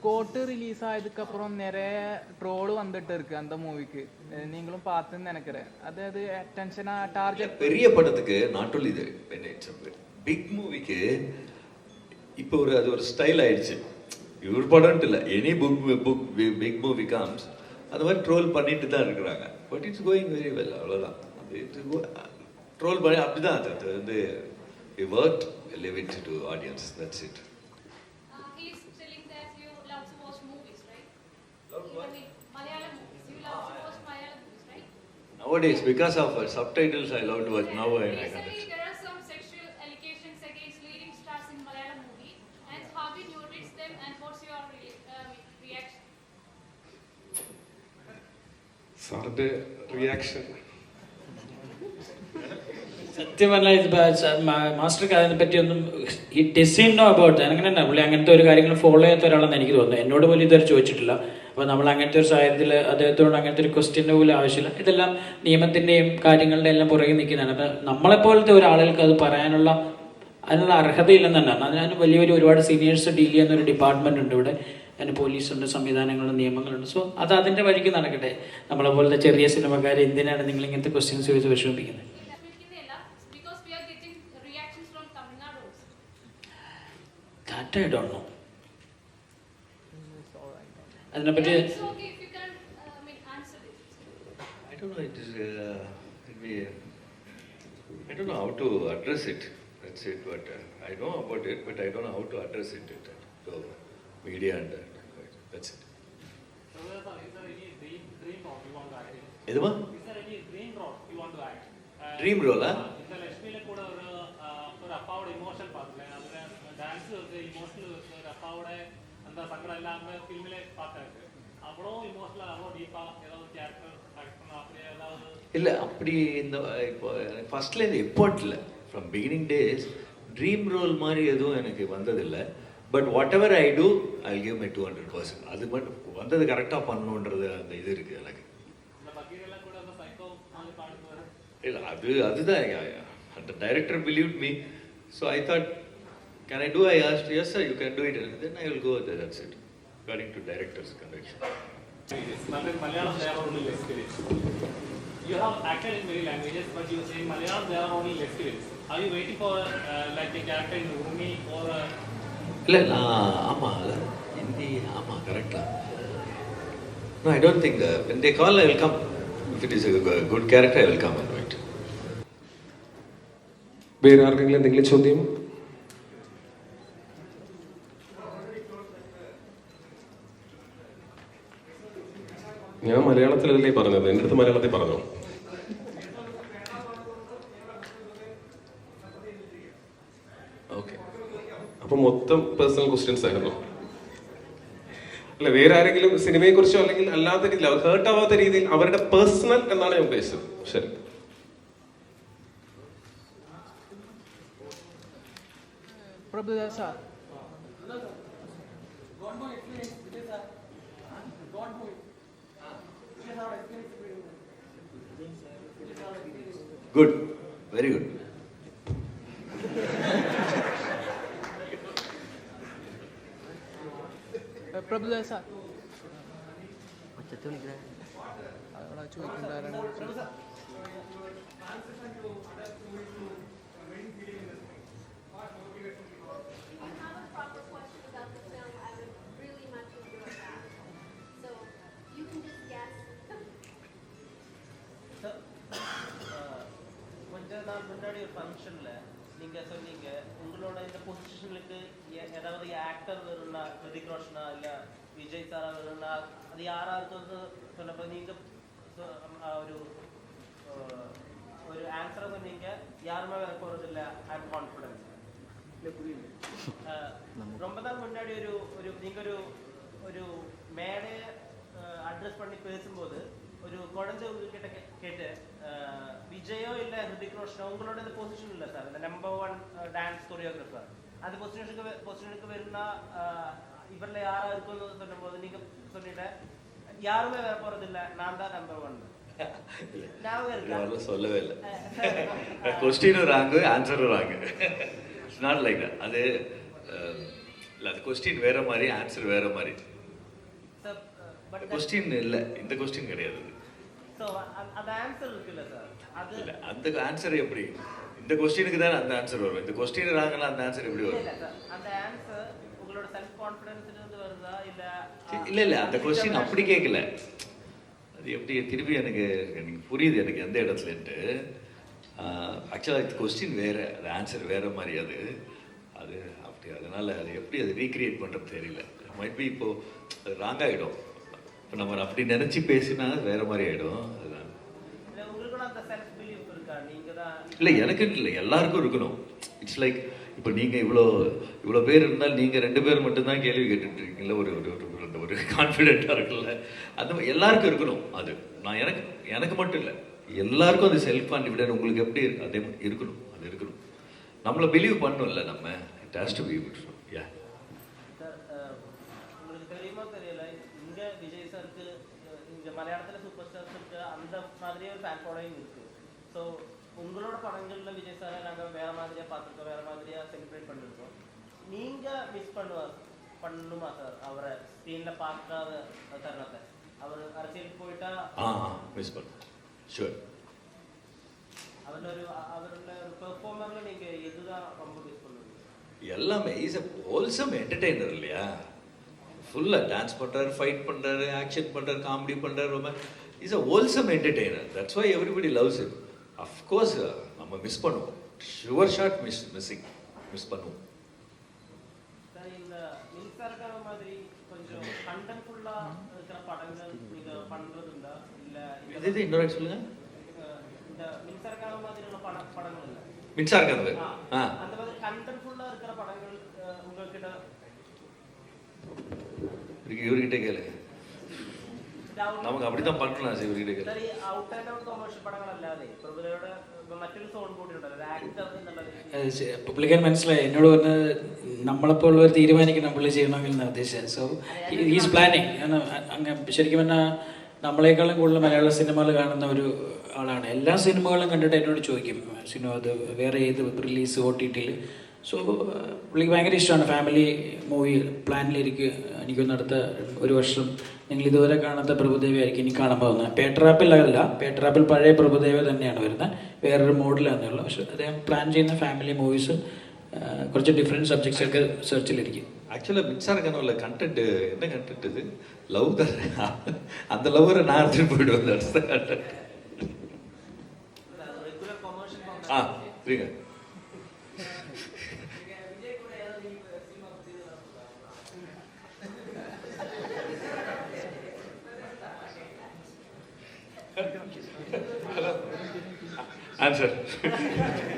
கோட்டு release ஆயதுக்கு அப்புறம் நிறைய troll வந்துட்டு இருக்கு அந்த மூவிக்கு நீங்களும் பார்த்துன்னு நினைக்கிறேன் அதாவது அட்டென்ஷனா டார்கெட் பெரிய படத்துக்கு நாட் ஒன்லி இது பிக் மூவிக்கு இப்போ ஒரு அது ஒரு ஸ்டைல் ஆயிடுச்சு இவர் படம்ட்டு இல்லை any book book big movie comes அந்த மாதிரி ட்ரோல் பண்ணிட்டு தான் இருக்கிறாங்க but it's going very well அவ்வளோதான் அது ட்ரோல் பண்ணி அப்படிதான் அது அது வந்து work leave it to audience that's it Nowadays, because of uh, subtitles, I love to watch now. I, I Recently, can there are some sexual allegations against leading stars in Malayalam movie. And how you notice them and what's your re- uh, reaction? സാറിന്റെ reaction സത്യം പറഞ്ഞാൽ ഇത് ബ- സ- മാ- മാസ്റ്റർക്ക് അതിനെ പറ്റി ഒന്നും ഈ ഡിസൈൻ നോ അബൌട്ട് തന്നെ പുള്ളി അങ്ങനത്തെ ഒരു കാര്യങ്ങൾ ഫോളോ ചെയ്യാത്ത ഒരാളെന്ന് എനിക്ക് തോന്നുന്നു എന്നോട് പോലും ഇതുവരെ ചോദിച്ചിട്ടില്ല. അപ്പോൾ നമ്മൾ അങ്ങനത്തെ ഒരു സാഹചര്യത്തിൽ അദ്ദേഹത്തോട് അങ്ങനത്തെ ഒരു ക്വസ്റ്റ്യന്റെ പോലും ആവശ്യമില്ല. ഇതെല്ലാം നിയമത്തിന്റെയും കാര്യങ്ങളുടെ എല്ലാം പുറകെ നിൽക്കുന്നതാണ്. അപ്പം നമ്മളെപ്പോലത്തെ ഒരാളുകൾക്ക് അത് പറയാനുള്ള അതിനുള്ള അർഹതയില്ലെന്ന് തന്നെയാണ് അതിന് വലിയ വലിയ ഒരുപാട് സീനിയേഴ്സ് ഡീൽ ചെയ്യുന്ന ഒരു ഡിപ്പാർട്ട്മെന്റ് ഉണ്ട് ഇവിടെ. അതിന് പോലീസുണ്ട് സംവിധാനങ്ങളുണ്ട് നിയമങ്ങളുണ്ട്. സോ അത് അതിന്റെ വഴിക്ക് നടക്കട്ടെ. നമ്മളെ പോലത്തെ ചെറിയ സിനിമക്കാർ എന്തിനാണ് നിങ്ങൾ ഇങ്ങനത്തെ ക്വസ്റ്റ്യൻസ് ചോദിച്ച് വിഷമിപ്പിക്കുന്നത്? That I don't know. അതിനെപ്പറ്റി Yeah, it's okay if you can uh, I mean, answer it. I don't know. It is. Uh, it may, I don't know how to address it. That's it. But uh, I know about it, but I don't know how to address it. it to media and uh, that's it. எதுமா dream ரோலா correct பண்ண அப்படியே ஏதாவது இல்லை அப்படி இந்த இப்போ ஃபர்ஸ்ட்லேருந்து effort இல்லை. From beginning days dream role மாதிரி எதுவும் எனக்கு வந்ததில்லை. But what I do I give my two hundred percent அது மட்டும் வந்தது கரெக்டாக பண்ணணுன்றது அந்த இது இருக்குது எனக்கு. இந்த இல்லை அது அதுதான் அந்த director believe me so I thought Can I do I asked as sir you can do it then I will go that's it according to director's convection But in Malayalam there are only less films. You have acted in many languages, but you say in Malayalam there are only less films. Are you waiting for uh, like a character in Umi or uh, இல்லை நான் ஆமாம் ஹிந்தி ஆமாம் கரெக்டாக No, I don't think that. When they call, I will come. If it is a g- good character, I will come and wait. വേറെ ആർക്കെങ്കിലും എന്തെങ്കിലും ചോദ്യം ഞാൻ മലയാളത്തിലല്ലേ പറഞ്ഞത്? എന്റെ അടുത്ത് മലയാളത്തിൽ പറഞ്ഞു? ഓക്കെ അപ്പൊ മൊത്തം പേഴ്സണൽ ക്വസ്റ്റ്യൻസ് ആയിരുന്നു. അല്ല വേറെ ആരെങ്കിലും സിനിമയെ കുറിച്ചോ അല്ലെങ്കിൽ അല്ലാത്ത രീതിയിൽ ഹേർട്ട് ആവാത്ത രീതിയിൽ അവരുടെ പേഴ്സണൽ എന്നാണ് ഞാൻ ഉദ്ദേശിച്ചത്. ശരി. Prabhudas sir. Good. Very good. Uh, ప్రభులే sir I have a proper question about the film. கொஞ்ச நாள் முன்னாடி ஒரு ஃபங்க்ஷனில் நீங்கள் சொன்னீங்க உங்களோட இந்த பொசிஷனுக்கு ஏதாவது ஆக்டர் வேணும்னா ஹிருதிக் ரோஷனா இல்லை விஜய் சாரா வேணும்னா அது யாரா இருக்கும்னு சொன்னப்போ நீங்கள் ஒரு அஹ், ஒரு ஆன்சரை சொன்னீங்க யாருமே வர போகிறதில்ல ஐ எம் கான்ஃபிடன்ஸ் ரொம்ப நாள் முன்னாடி ஒரு ஒரு நீங்கள் ஒரு ஒரு மேடையை அட்ரஸ் பண்ணி பேசும்போது ஒரு குழந்தை உங்ககிட்ட கே- கேட்டு விஜயோ இல்லை ஹிருதிக் ரோஷனோ உங்களோட இந்த பொசிஷன் இல்லை சார் இந்த நம்பர் ஒன் டான்ஸ் கொரியோகிராஃபர் அந்த பொசிஷனுக்கு பொசிஷனுக்கு வரும்னா இவரில் யாரா இருக்கும்னு சொல்லும்போது நீங்கள் சொன்னீங்க யாருமே வர போகிறதில்ல நான் தான் நம்பர் ஒன் சொல்லவே இல்லை. கொஸ்டினும் ராங்கு ஆன்சரும் wrong it's not like that அது இல்லை அது கொஸ்டின் வேற மாதிரி ஆன்சர் வேற மாதிரி. கொஸ்டின் இல்லை. இந்த கொஸ்டின் கிடையாது. அந்த ஆன்சர் இருக்குல்ல சார் அது இல்ல அந்த ஆன்சர் எப்படி? இந்த கொஸ்டினுக்கு தானே அந்த ஆன்சர் வரும். இந்த கொஸ்டின் ராங்கலாம் அந்த ஆன்சர் எப்படி வரும்? இல்ல இல்ல அந்த கொஸ்டின் அப்படி கேட்கல அது எப்படி திருப்பி எனக்கு எனக்கு புரியுது எனக்கு எந்த இடத்துலன்ட்டு. ஆக்சுவலாக இது கொஸ்டின் வேற அது ஆன்சர் வேற மாதிரி அது. அது அப்படி அதனால அது எப்படி அது ரீக்ரியேட் பண்ணுறது தெரியல. மைட் பி இப்போ அது ராங் ஆகிடும் இப்போ நம்ம அப்படி நினச்சி பேசினா வேற மாதிரி ஆகிடும் அதுதான் இல்ல எனக்கு இல்லை எல்லாருக்கும் இருக்கணும். இட்ஸ் லைக் இப்போ நீங்கள் இவ்வளோ இவ்வளோ பேர் இருந்தால் நீங்கள் ரெண்டு பேர் மட்டும்தான் கேள்வி கேட்டுட்டு இருக்கீங்களா ஒரு ஒரு ஒரு ஒரு கான்ஃபிடென்ட்டாக இருக்குல்ல. அந்த மாதிரி எல்லாருக்கும் இருக்கணும் அது. நான் எனக்கு எனக்கு மட்டும் இல்லை. எல்லாருக்கும் அது செல்ஃப் கான்ஃபிடென்ட் உங்களுக்கு எப்படி இருக்கு? அதே மாதிரி இருக்கணும் அது இருக்கணும். நம்மளை பிலீவ் பண்ணணும்ல நம்ம. It has to be ya sir ah, உங்களுக்கு தெரியுமா தெரியல இங்க விஜய் சாருக்கு இங்க மலையாளத்துல சூப்பர் ஸ்டார்ஸுக்கு அந்த மாதிரியே ஒரு ஃபேன் ஃபாலோயிங் இருக்கு. ஸோ உங்களோட படங்கள்ல விஜய் சாரை நாங்க வேற மாதிரியா பார்த்துருக்கோம் வேற மாதிரியா செலிப்ரேட் பண்ணிருக்கோம். நீங்க மிஸ் பண்ணுவா பண்ணுமா சார் அவரை? ஸ்க்ரீன்ல பார்க்காத தருணத்தை. அவர் அரசியலுக்கு போயிட்டா? ஆ மிஸ் பண்ண. ஷுவர் அவரோட ஒரு அவரோட ஒரு பெர்ஃபார்மர்ல நீங்க எதுதான் ரொம்ப மிஸ் பண்ணுவீங்க? எல்லாமே இஸ் அ ஹோல்சம் என்டர்டெய்னர் இல்லையா? ஃபுல்லாக டான்ஸ் பண்ணுறாரு ஃபைட் பண்ணுறாரு ஆக்ஷன் பண்ணுறாரு காமெடி பண்ணுறாரு ரொம்ப is a wholesome entertainer that's why everybody loves it of course நம்ம மிஸ் பண்ணுவோம். Sure shot miss missing miss பண்ணுவோம். சார் இந்த மின்சாரக்கார மாதிரி கொஞ்சம் മറ്റൊരു സോൺ കൂടി ഉണ്ടല്ലോ ആക്ടർ എന്നുള്ള രീതിയിൽ. പുള്ളിക്കാരൻ മനസ്സിലായി? എന്നോട് പറഞ്ഞ നമ്മളപ്പോൾ ഉള്ളവർ തീരുമാനിക്കണം പുള്ളി ചെയ്യണമെങ്കിൽ എന്നാണ് സോ ഈസ് പ്ലാനിങ് അങ്ങനെ ശരിക്കും പറഞ്ഞാൽ നമ്മളെക്കാളും കൂടുതൽ മലയാള സിനിമകൾ കാണുന്ന ഒരു ആളാണ്. എല്ലാ സിനിമകളും കണ്ടിട്ട് എന്നോട് ചോദിക്കും സിനിമ അത് വേറെ ഏത് റിലീസ് ഒ ടി ടിയിൽ സോ പുള്ളിക്ക് ഭയങ്കര ഇഷ്ടമാണ് ഫാമിലി മൂവി പ്ലാനിലിരിക്കുക എനിക്കൊന്ന് അടുത്ത ഒരു വർഷം നിങ്ങൾ ഇതുവരെ കാണാത്ത പ്രഭുദേവി ആയിരിക്കും ഇനി കാണാൻ പോകുന്നത് പേട്രാപ്പിലല്ല പേട്രാപ്പിൽ പഴയ പ്രഭുദേവ തന്നെയാണ് വരുന്നത് വേറൊരു മോഡലാണേ ഉള്ളൂ പക്ഷെ അദ്ദേഹം പ്ലാൻ ചെയ്യുന്ന ഫാമിലി മൂവീസ് കുറച്ച് ഡിഫറെൻറ്റ് സബ്ജക്ട്സ് ഒക്കെ സെർച്ചിലിരിക്കും ஆக்சுவலாக மின்சார கனவுல கண்டென்ட் என்ன கண்டென்ட் இது லவ் தான் அந்த லவ்வரை நான் எடுத்துட்டு போயிடுவேன் that's the content regular commercial Hello. Answer.